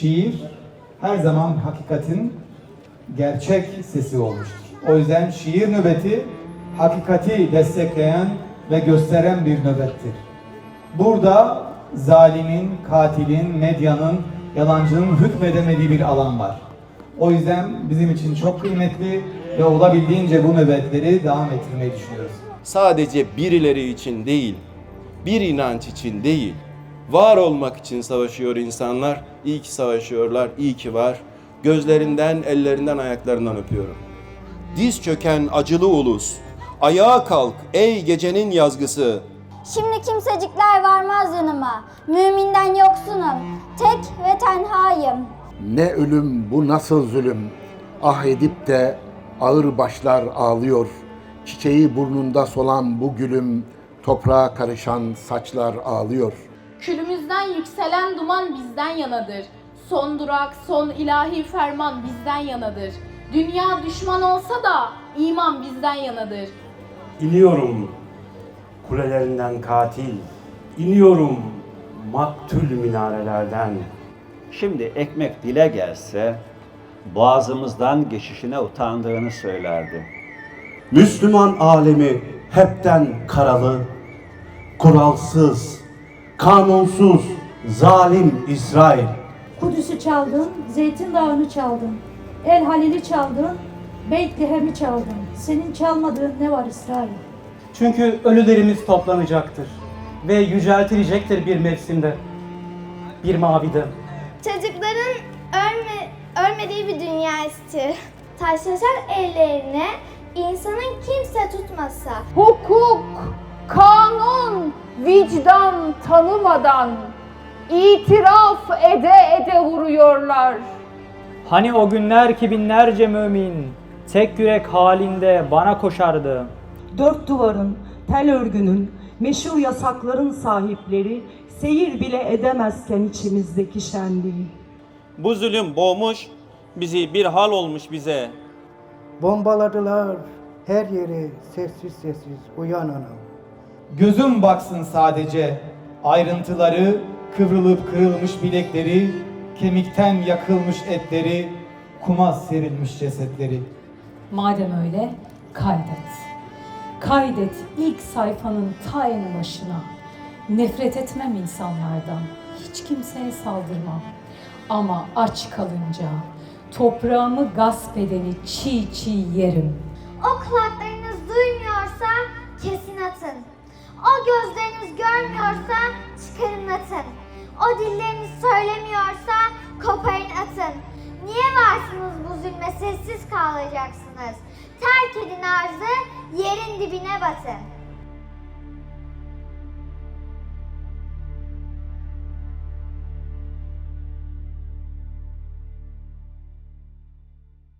şiir her zaman hakikatin gerçek sesi olmuştur. O yüzden şiir nöbeti hakikati destekleyen ve gösteren bir nöbettir. Burada zalimin, katilin, medyanın, yalancının hükmedemediği bir alan var. O yüzden bizim için çok kıymetli ve olabildiğince bu nöbetleri devam ettirmeyi düşünüyoruz. sadece birileri için değil, bir inanç için değil, var olmak için savaşıyor insanlar. İyi ki savaşıyorlar, iyi ki var. Gözlerinden, ellerinden, ayaklarından öpüyorum. Diz çöken acılı ulus, ayağa kalk ey gecenin yazgısı. Şimdi kimsecikler varmaz yanıma. Müminden yoksunum. Tek ve tenhayım. Ne ölüm bu nasıl zulüm. Ah edip de ağır başlar ağlıyor. Çiçeği burnunda solan bu gülüm, toprağa karışan saçlar ağlıyor. Külümüzden yükselen duman bizden yanadır. Son durak, son ilahi ferman bizden yanadır. Dünya düşman olsa da iman bizden yanadır. İniyorum kulelerinden katil, iniyorum maktül minarelerden. Şimdi ekmek dile gelse boğazımızdan geçişine utandığını söylerdi. Müslüman alemi hepten karalı, kuralsız, kanunsuz, zalim İsrail. Kudüs'ü çaldın, Zeytin Dağı'nı çaldın. El Halil'i çaldın, Beytlehem'i çaldın. Senin çalmadığın ne var İsrail? Çünkü ölülerimiz toplanacaktır ve yüceltilecektir bir mevsimde, bir mavide. Çocukların ölme, ölmediği bir dünya istiyor. Taşlaşan ellerine insanın kimse tutmasa. hukuk, kanun, vicdan tanımadan itiraf ede ede vuruyorlar. Hani o günler ki binlerce mümin tek yürek halinde bana koşardı. dört duvarın, tel örgünün, meşhur yasakların sahipleri seyir bile edemezken içimizdeki şenliği. Bu zulüm boğmuş, bizi bir hal olmuş bize. Bombaladılar her yeri sessiz sessiz uyan anam. Gözüm baksın sadece ayrıntıları, kıvrılıp kırılmış bilekleri, kemikten yakılmış etleri, kuma serilmiş cesetleri. Madem öyle kaydet. Kaydet ilk sayfanın ta en başına. Nefret etmem insanlardan. Hiç kimseye saldırmam. Ama aç kalınca toprağımı gasp edeni çiğ çiğ yerim. O kulaklarınız duymuyorsa kesin atın. O gözleriniz görmüyorsa çıkarın atın. O dilleriniz söylemiyorsa koparın atın. Niye varsınız bu zulme sessiz kalacaksınız? Terk edin arzı, yerin dibine batın.